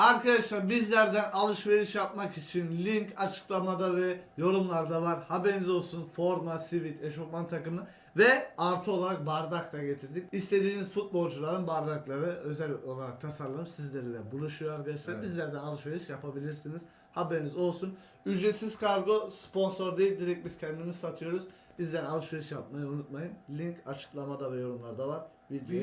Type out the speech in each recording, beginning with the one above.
Arkadaşlar bizlerden alışveriş yapmak için link açıklamada ve yorumlarda var. Haberiniz olsun forma, sivit, eşofman takımı ve artı olarak bardak da getirdik. İstediğiniz futbolcuların bardakları özel olarak tasarlanıp sizlerle buluşuyor arkadaşlar. Evet. Bizlerden alışveriş yapabilirsiniz. Haberiniz olsun. Ücretsiz kargo sponsor değil direkt biz kendimiz satıyoruz. Bizden alışveriş yapmayı unutmayın. Link açıklamada ve yorumlarda var. Videoyu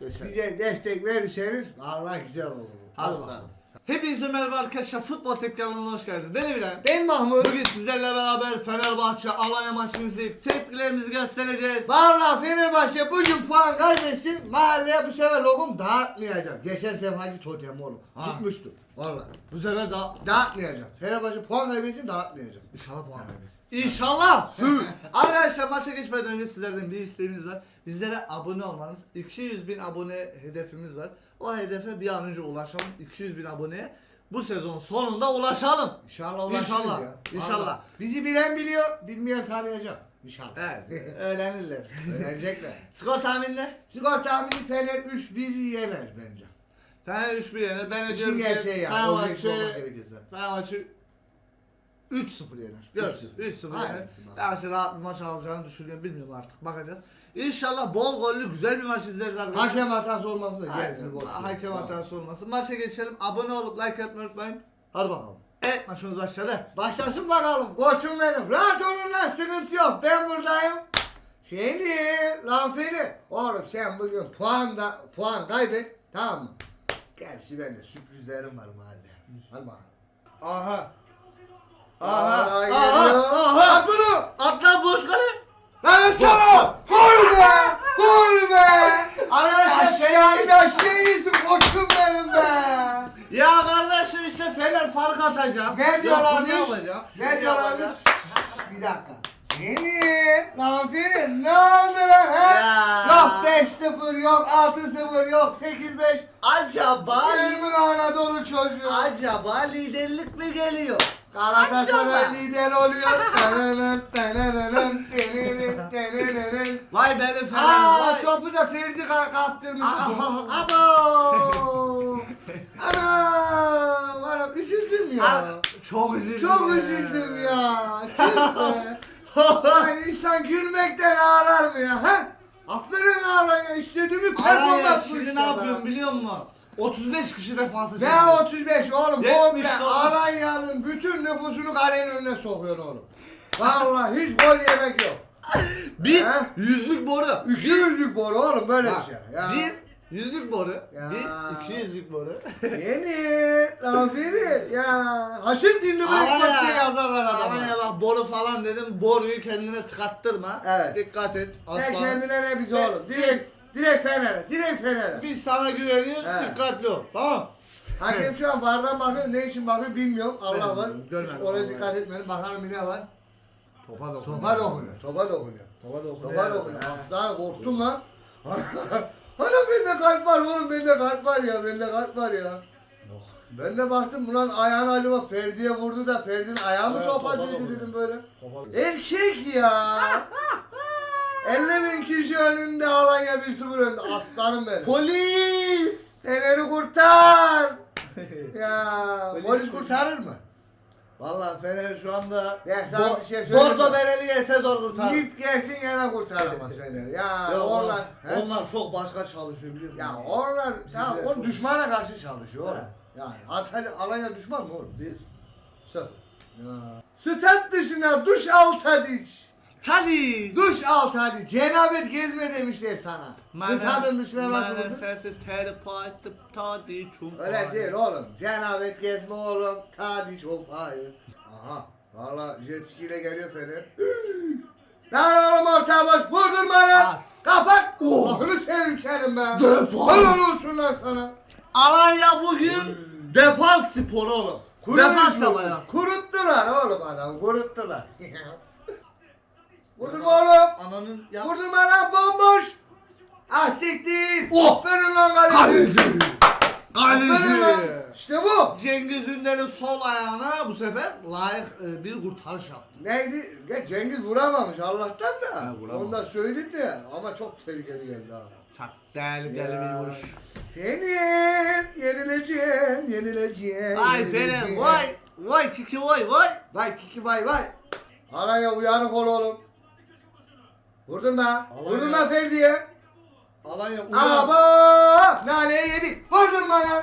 Bize, destek verirseniz vallahi güzel olur. Hadi Aslan. bakalım. Hepinize merhaba arkadaşlar. Futbol Tepki kanalına hoş geldiniz. Ben Emirhan. Ben Mahmut. Bugün sizlerle beraber Fenerbahçe Alanya maçını izleyip tepkilerimizi göstereceğiz. Vallahi Fenerbahçe bugün puan kaybetsin. Mahalleye bu sefer lokum dağıtmayacağım. Geçen seferki totem oğlum. Ha. Tutmuştu. Vallahi. Bu sefer daha Dağıtmayacağım. Fenerbahçe puan kaybetsin dağıtmayacağım. İnşallah puan kaybederiz. İnşallah. Arkadaşlar maça geçmeden önce sizlerden bir isteğimiz var. Bizlere abone olmanız. 200 bin abone hedefimiz var. O hedefe bir an önce ulaşalım. 200 bin aboneye. Bu sezon sonunda ulaşalım. İnşallah ulaşırız İnşallah. ya. İnşallah. Vallahi. Bizi bilen biliyor, bilmeyen tanıyacak. İnşallah. Evet. öğrenirler. Öğrenecekler. Skor tahmini ne? Skor tahmini Fener 3-1 yener bence. Fener 3-1 yener. Ben İşin gerçeği ya. Objektif olmak Fenerbahçe, gerekirse. Fenerbahçe 3-0 yener. Görürsün. 3-0 yener. Bakalım. Fenerbahçe rahat bir maç alacağını düşünüyorum. Bilmiyorum artık. Bakacağız. İnşallah bol gollü güzel bir maç izleriz arkadaşlar. Hakem hatası olmasın da Aynen. ver. Hakem Tamam. hatası olmasın. Maça geçelim. Abone olup like atmayı unutmayın. Hadi bakalım. Evet maçımız başladı. Başlasın bakalım. Koçum benim. Rahat olun lan sıkıntı yok. Ben buradayım. Şimdi lan Feri. Oğlum sen bugün puan da puan kaybet. Tamam mı? Gerçi bende sürprizlerim var mahallede. Hadi bakalım. Aha. Aha, Aha. geliyor. Aha. At bunu. Atla boş kale. Lan sana. Vur be. Vur be. Arkadaşlar Aşağıyı da aşağı iyisin koçum benim be. Ya kardeşim işte Fener fark atacak. Ne diyorlarmış? Ne diyorlarmış? yapacak? Bir dakika. Yeni lan Feri ne oldu lan? Ya. Yok 5-0 yok 6-0 yok 8-5. Acaba Elimin Anadolu çocuğu. acaba liderlik mi geliyor? Galatasaray lider oluyor. Tananın, tananın, teninin, teninin. Vay benim Aa vay. topu da Ferdi ka- kaptırmış. Abo. Abo. Anam, anam üzüldüm ya. Aa, Çok üzüldüm. Çok ya. üzüldüm ya. Tüh be. Ay insan gülmekten ağlar mı ya? Ha? Aferin ağlar ya. İstediğimi Alanya performans bu şimdi işte ne yapıyorum biliyor musun? 35 kişi defansa Ne çekiyor. 35 oğlum? 79. Komple Alanya'nın bütün nüfusunu kalenin önüne sokuyor oğlum. Vallahi hiç gol yemek yok. Bir He? yüzlük boru. 200'lük boru oğlum böyle Bak, bir şey. Ya. Bir yüzlük boru. Ya. Bir iki yüzlük boru. Yeni lan verir ya. Haşır dinli bırakmak diye yazarlar adama. Alanya bak boru falan dedim. Boruyu kendine tıkattırma. Evet. Dikkat et. Ne Aslan. kendine ne bize Ne- oğlum. Direkt, direkt Fener'e. Direkt Fener'e. Biz sana güveniyoruz. He. Dikkatli ol. Tamam. Hakem şu an vardan bakıyor. Ne için bakıyor bilmiyorum. Allah var. bilmiyorum, görmedim Hiç Oraya vallahi. dikkat etmedim. Bakalım ne var. Topa dokunuyor. Topa dokunuyor. Topa dokunuyor. Topa dokunuyor. Topa dokunuyor. Aslan korktum lan. Ana bende kalp var oğlum. Bende kalp var ya. Bende kalp var ya. Yok. Ben de baktım ulan ayağını acaba Ferdi'ye vurdu da Ferdi'nin ayağı mı Evet, topa topa değdi dokunuyor. dedim böyle. Topa Erkek ya. 50 bin kişi önünde Alanya 1-0 önde. Aslanım benim. Polis. Fener'i kurtar. Ya Polis polis kurtar. kurtarır mı? Valla Fener şu anda Ya sana bir şey söyleyeyim mi? Bordo Bereli gelse zor kurtar. Git gelsin gene kurtaramaz Fener'i. Ya Ya onlar. onlar, he? onlar çok başka çalışıyor biliyor musun? Ya onlar tamam o çok- düşmana karşı çalışıyor oğlum. He. Yani Antalya Alanya düşman mı oğlum? Bir. Sıfır. Ya. Stat dışına duş al Tadiç. Hadi. Duş al hadi. Cenabet gezme demişler sana. Kısadın dışına vurdun? sensiz terpattı tadı çum. Öyle değil oğlum. Cenabet gezme oğlum. Tadiç of hayır. Aha. Valla jet ski ile geliyor Fener. Lan oğlum ortaya bak. Vurdurma lan. As. Kapat. Oh. Allah'ını seveyim senin be. Defans. Helal olsun lan sana. Alanya bugün defans sporu oğlum. Defans yapacak. Kuruttular oğlum adam. Kuruttular. Vurdurma oğlum. Ananın ya. Vurdurma lan bomboş. Ah siktir. Oh. Aferin lan kaleci. Aferin lan. Kaleci. İşte bu. Cengiz Ünder'in sol ayağına bu sefer layık e, bir kurtarış yaptı. Neydi? Ya Cengiz vuramamış Allah'tan da. Ha, vuramamış. Onu da söyleyeyim de ama çok tehlikeli geldi ha. Çok değerli değerli bir vuruş. Fener yenileceksin, yenileceksin. Vay. Fener vay. Vay kiki vay vay. Vay kiki vay vay. Alanya uyanık ol oğlum. Vurdun mu? Alanya. Vurdun mu Ferdi'ye? Alanya Aba! Naneyi yedik. Vurdun bana.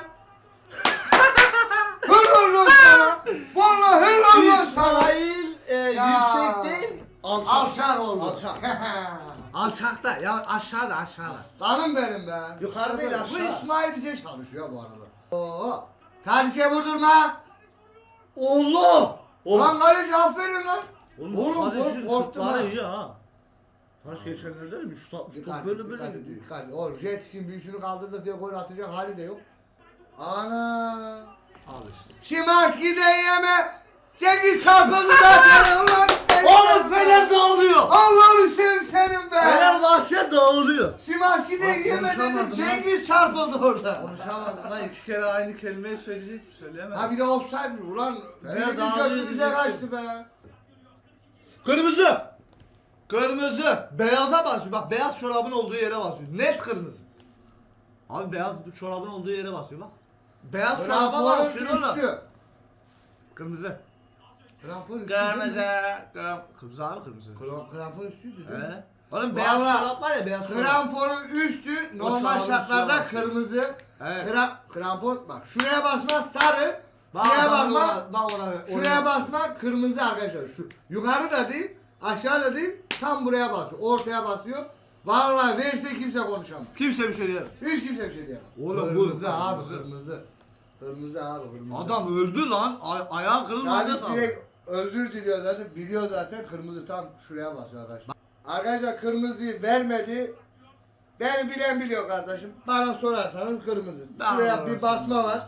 Vurdun lan sana. Vallahi helal lan sana. İsmail e, yüksek değil. Alçak. Alçak oldu. Alçak. Alçakta ya aşağıda aşağıda. Aslanım benim be. Yukarı değil, Bu aşağı. İsmail bize çalışıyor bu arada. Oo. Tadiç'e vurdurma. Allah. Lan kaleci aferin lan. Oğlum, Oğlum, Oğlum kork- korktum ha. iyi ha. Taş geçenlerde mi? Şut atmış top Dikkat böyle böyle dikkat et, gidiyor. dikkat. Oğlum jet ski'nin büyüsünü kaldırdı diye gol atacak hali de yok. Ana. Al işte. Şimanski de yeme. Cengiz çarpıldı zaten. Allah'ını seveyim. Oğlum Fener dağılıyor. Allah'ını seveyim senin be. Fenerbahçe dağılıyor. Şimanski de Bak, yeme konuşamadım. Cengiz çarpıldı orada. Konuşamadım lan iki kere aynı kelimeyi söyleyecek mi söyleyemedim. Ha bir de offside mi? Ulan Fener dilimiz dağılıyor diyecektim. kaçtı be. Kırmızı. Kırmızı. Beyaza basıyor. Bak beyaz çorabın olduğu yere basıyor. Net kırmızı. Abi beyaz bu çorabın olduğu yere basıyor bak. Beyaz çoraba Kramponun basıyor oğlum. üstü. Kırmızı. Kramponun üstü. Kırmızı. Kram- Kırmızı abi kırmızı. Kram- Krampon üstüydü değil mi? He. Oğlum beyaz Vallahi çorap var ya beyaz çorap. Kramponun üstü normal şartlarda üstüne kırmızı. Evet. Kra krampon bak şuraya basma sarı. Bak, Şuraya bak, basma. bak, bak ona- Şuraya oraya- basma kırmızı arkadaşlar. Şu yukarı da değil, aşağı da değil, tam buraya basıyor. Ortaya basıyor. Vallahi verse kimse konuşamaz. Kimse bir şey diyemez. Hiç kimse bir şey diyemez. Oğlum bu kırmızı abi kırmızı. kırmızı. Abi kırmızı. Adam öldü lan. Ay ayağı kırılmadı. Sadece direkt özür diliyor zaten. Biliyor zaten kırmızı tam şuraya basıyor arkadaşlar. Arkadaşlar kırmızıyı vermedi. Beni bilen biliyor kardeşim. Bana sorarsanız kırmızı. Ben Şuraya bir basma var.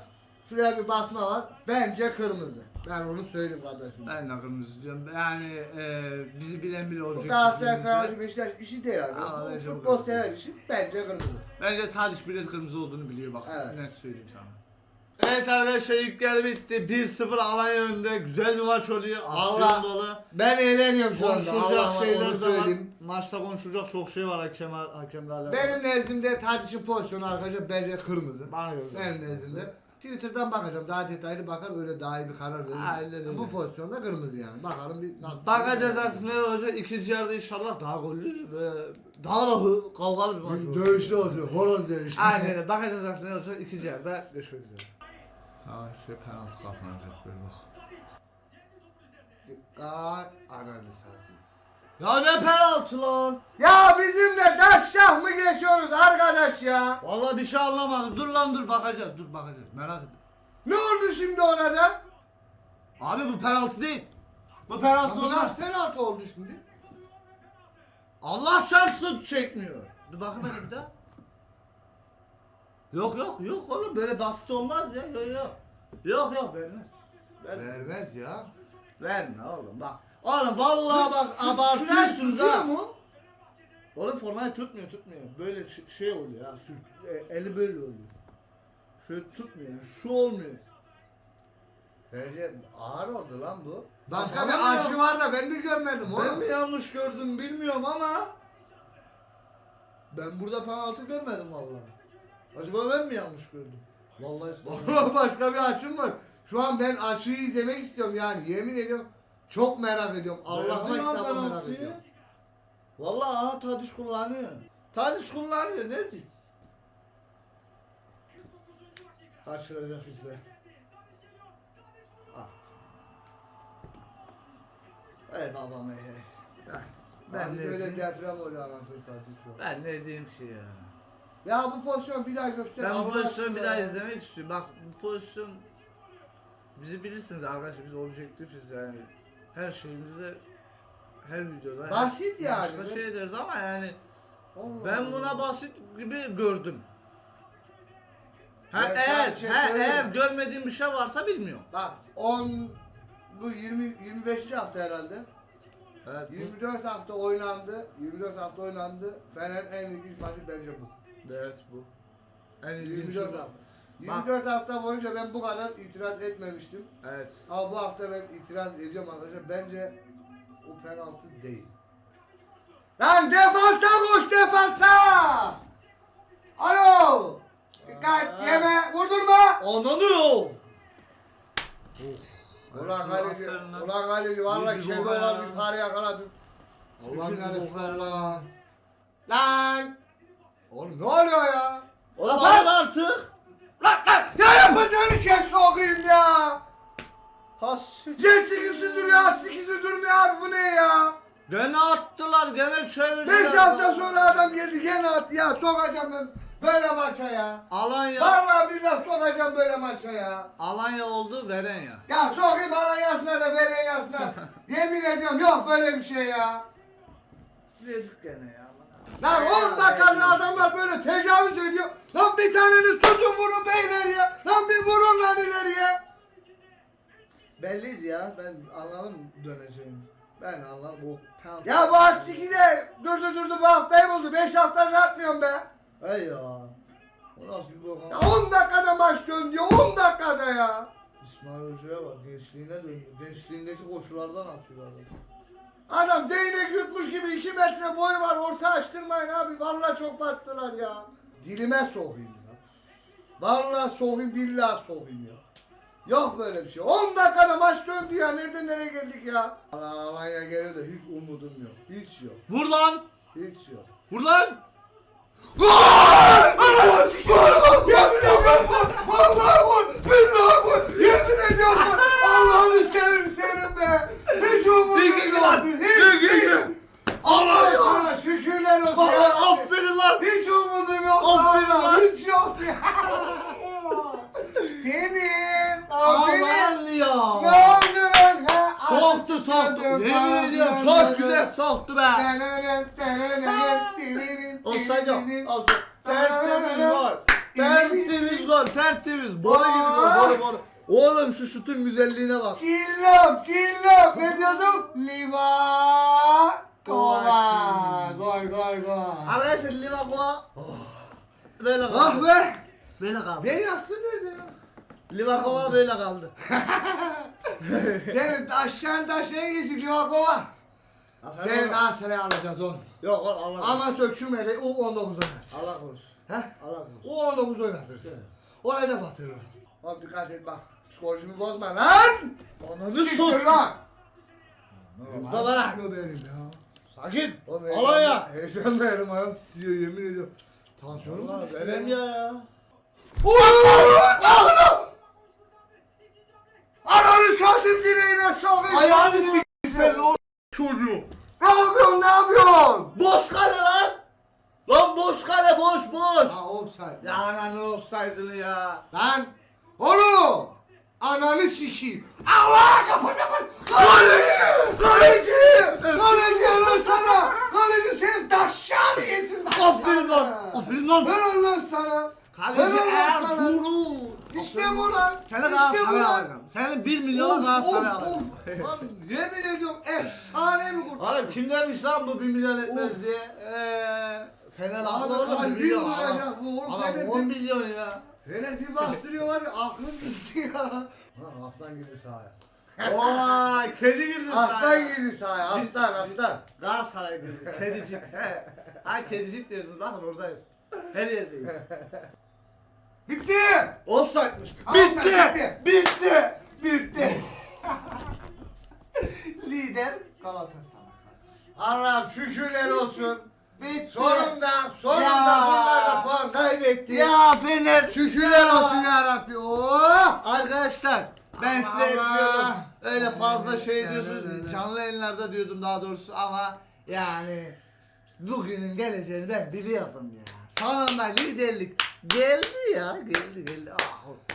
Şuraya bir basma var. Bence kırmızı. Ben onu söyleyeyim kardeşim. Ben de kırmızı diyorum. Yani e, bizi bilen bile olacak. Galatasaray. Fenerbahçe Beşiktaş işi değil abi. Ama Bu bence bu futbol kırmızı. sever işi. Bence kırmızı. Bence Tadiş bile kırmızı olduğunu biliyor bak. Evet. Net söyleyeyim sana. Evet arkadaşlar ilk yarı bitti. 1-0 Alanya önünde. Güzel bir maç oluyor. Allah- Aksiyon dolu. Ben eğleniyorum şu anda. Konuşulacak Allah şeyler onu de var. söyleyeyim. Maçta konuşulacak çok şey var hakem, hakemlerle. Benim nezdimde Tadic'in pozisyonu arkadaşlar bence kırmızı. Bana göre. Benim nezdimde. Twitter'dan bakacağım. Daha detaylı bakar öyle daha iyi bir karar Aynen veririm. öyle. Bu pozisyonda kırmızı yani. Bakalım bir nasıl. Bakacağız artık ne olacak. İkinci yarıda inşallah daha gollü ve daha da hı- kavgalı bir maç olacak. Dövüşlü olsun. Horoz dövüşü. Aynen öyle. Bakacağız artık ne olacak. İkinci yarıda görüşmek üzere. Ha şey penaltı kazanacak böyle bak. Dikkat. Ananı satayım. Ya ne penaltı lan? Ya bizimle daşşah mı geçiyoruz arkadaş ya? Vallahi bir şey anlamadım. Dur lan dur bakacağız. Dur bakacağız. Merak etme. Ne oldu şimdi ona da? Abi bu penaltı değil. Bu penaltı Bu olmaz. nasıl penaltı oldu şimdi? Allah çarpsın çekmiyor. Dur bakın hadi bir daha. Yok yok yok oğlum böyle basit olmaz ya. Yok yok. Yok yok vermez. Vermez. Vermez ya. Verme oğlum bak. Oğlum vallahi bak abartıyorsunuz ha. mu? Oğlum formayı tutmuyor tutmuyor. Böyle ş- şey oluyor ya. Sür, e, eli böyle oluyor. Şöyle tutmuyor. yani, Şu olmuyor. Bence ağır oldu lan bu. Başka bir aşı var da ben mi görmedim oğlum? Ben mi yanlış gördüm bilmiyorum ama ben burada penaltı görmedim vallahi. Acaba ben mi yanlış gördüm? Vallahi. Vallahi başka bir açım var. Şu an ben açıyı izlemek istiyorum yani. Yemin ediyorum çok merak ediyorum. Allah'ıma Verdi lan kitabı merak penaltıyı. ediyorum. Vallahi aha Tadiş kullanıyor. Tadiş kullanıyor ne diyeyim? Kaçıracak izle. At. Ey babam ey ey. Ben, ben, Ben ne böyle diyeyim? deprem oluyor anasını satayım şu an. ben ne diyeyim ki ya. Ya bu pozisyon bir daha göster. Ben bu Allah pozisyonu bir aşkına daha ya. izlemek istiyorum. Bak bu pozisyon bizi bilirsiniz arkadaşlar biz objektifiz yani. Her şeyimizde her videoda Basit yani. maçta şey deriz ama yani Allah ben buna Allah. basit gibi gördüm. Ha, Ben sana eğer bir şey ha, söyleyeyim eğer mi? görmediğim bir şey varsa bilmiyorum. Bak 10 bu 20 25. hafta herhalde. Evet, bu, 24 hafta oynandı. 24 hafta oynandı. Fener en ilginç maçı bence bu. evet bu. En ilginç 24 bu. hafta. 24 hafta boyunca ben bu kadar itiraz etmemiştim. Evet. Ama bu hafta ben itiraz ediyorum arkadaşlar. Bence o penaltı değil. Lan defansa koş defansa! Alo. Dikkat yeme vurdurma. Ananı Ulan kaleci, ulan kaleci bir şey olan bir fare yakaladım. Yarabbim. boka lan. Lan. Oğlum ne oluyor ya? Ulan Lan! bak artık. Lan lan ya yapacağın şey sokayım ya. Ha sıç. Jet sikisi duruyor, at sikisi durmuyor abi bu ne ya? Gene attılar gene çevirdiler. 5 hafta sonra adam geldi gene attı ya sokacağım ben böyle maça ya. Alanya. Vallahi billahi sokacağım böyle maça ya. Alanya oldu veren ya. Ya sokayım bana yazına da böyle yazına. Yemin ediyorum yok böyle bir şey ya. Dedik gene ya. Lan 10 dakikadır adamlar böyle tecavüz ediyor. Lan bir taneniz tutun vurun beyler ya. Lan bir vurun lan ileriye. Belliydi ya ben anladım döneceğini. Ben anladım bu penaltı. Ya bu at sikide durdu durdu bu haftayı buldu. 5 haftadır atmıyorum be. Hey ya. O nasıl bir bok Ya 10 dakikada maç dön diyor 10 dakikada ya. İsmail Hoca'ya bak gençliğine döndü. Gençliğindeki koşulardan atıyor adam. Adam değnek yutmuş gibi 2 metre boyu var orta açtırmayın abi. Vallahi çok bastılar ya. Dilime sokayım ya. Vallahi sokayım billahi sokayım ya. Yok böyle bir şey. 10 dakikada maç döndü ya. Nereden nereye geldik ya? Allah Alanya gelir de hiç umudum yok. Hiç yok. Vur lan. Hiç yok. Vur lan. Allah'ım sikiyorum. Yemin ediyorum vur. Vallahi vur. Billahi vur. Yemin ediyorum vur. Allah'ını seveyim senin be. Hiç lan. yoktu. Hiç. Allah'a sana şükürler olsun. Aa, ya. Aferin lan. Hiç umudum yok. Aferin lan. Hiç yok. Senin. Aferin. Aman Ne ya. oldu lan? ha? Soktu soktu. Yemin ediyorum çok güzel soktu be. Olsaydı yok. Olsa. Tertemiz gol. Tertemiz gol. Tertemiz. Boru gibi gol. Boru boru. Oğlum şu şutun güzelliğine bak. Çillop, çillop. Ne diyorduk? Liva. Kova. Gol, gol, gol. Arkadaşlar Livakoa böyle kaldı. Ah be. Böyle kaldı. Ben yastın nerede ya? Livakoa böyle kaldı. Senin taşan taşan geçsin Liva Kova. Seni Galatasaray'a alacağız oğlum. Yok oğlum Allah korusun. Ama çöküşmedi. U19 oynatır. Allah korusun. Heh? Allah korusun. U19 oynatır. Orayı da batırır. Oğlum dikkat et bak. Psikolojimi bozma lan. Ananı Siktir lan. Burada bana. Ne benim ya? Sakin. Oğlum Alanya. Heyecanla elim ayağım titriyor yemin ediyorum. Tansiyonum mu düştü verem ya? ya. Ananı! Ananı satayım direğine sokayım. Ayağını s**eyim sen o çocuğu. Ne yapıyorsun ne yapıyorsun? Boş kale lan. Lan boş kale boş boş. Ha offside. Ya ananı olsaydın ya. Lan oğlum ananı sikeyim. Allah kapat kapat. Kaleci! Kaleci! Kaleci lan sana! Kaleci sen taşşan yesin. Aferin lan. Aferin lan. Ver Allah sana. Kaleci sana. Ertuğrul. İşte bu lan. Seni İşte bu Galatasaray'a lan. alacağım. Seni 1 milyona Galatasaray'a alacağım. Lan yemin ediyorum efsane mi kurtar? Oğlum kim demiş lan bu 1 milyon etmez diye. Eee. Fener Abi oğlum 1 kalbim milyon. Adam, bu oğlum. adam Fener 10 bir- milyon ya. Fener bir bastırıyor var ya aklım gitti ya. Lan aslan girdi sahaya. Vay kedi girdi Aslan sahaya. girdi sahaya aslan aslan. Galatasaray girdi. Kedicik. He. Ha kedicik diyoruz bakın oradayız. Her yerdeyiz. Bitti. Offside'mış. Offside, Bitti. bitti. Bitti. Lider Galatasaray. Allah'ım şükürler olsun. Bitti. Sonunda, sonunda Ya. bunlarla puan kaybetti. Ya Fener. Şükürler Ya. olsun ya Rabbi. Oh! Arkadaşlar ben size hep Allah. Öyle fazla şey diyorsunuz. Canlı yayınlarda diyordum daha doğrusu ama yani bugünün geleceğini ben biliyordum ya. Sonunda liderlik geldi ya. Geldi geldi.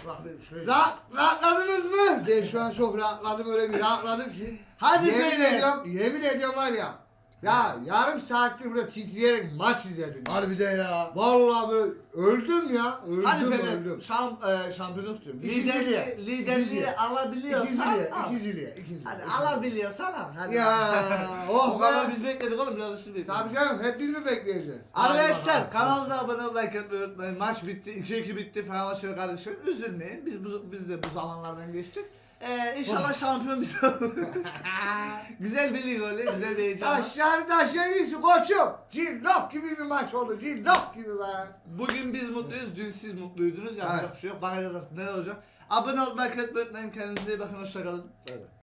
Ah şöyle. Rahat, rahatladınız mı? Ben şu an çok rahatladım öyle bir rahatladım ki. Hadi yemin Fener. ediyorum, yemin ediyorum var ya. Ya yarım saattir burada titreyerek maç izledim. ya. Harbiden ya. Vallahi böyle öldüm ya. Öldüm Hadi Fener öldüm. şam, e, şampiyonluk diyorum. İkinciliğe. Liderliği, liderliği İkinciliğe. alabiliyorsan İkinciliğe, al. ikinciliğe, ikinciliğe. Hadi alabiliyorsan al. Hadi. Ya, oh o kadar be. biz bekledik oğlum biraz üstü bekledik. Tabii canım hep biz mi bekleyeceğiz? Arkadaşlar kanalımıza abone olmayı like atmayı unutmayın. Maç bitti. 2-2 bitti. Fenerbahçe kardeşlerim üzülmeyin. Biz bu, biz de bu zamanlardan geçtik. Ee, inşallah şampiyon biz olur. güzel bir lig öyle, güzel bir heyecan. var. Taşlar taşlar iyisi koçum. Cillop gibi bir maç oldu. Cillop gibi be. Bugün biz mutluyuz, dün siz mutluydunuz. Yapacak Evet. bir şey yok. Bakacağız artık neler olacak. Abone olmayı, etmeyi unutmayın. Kendinize iyi bakın, hoşçakalın. Evet.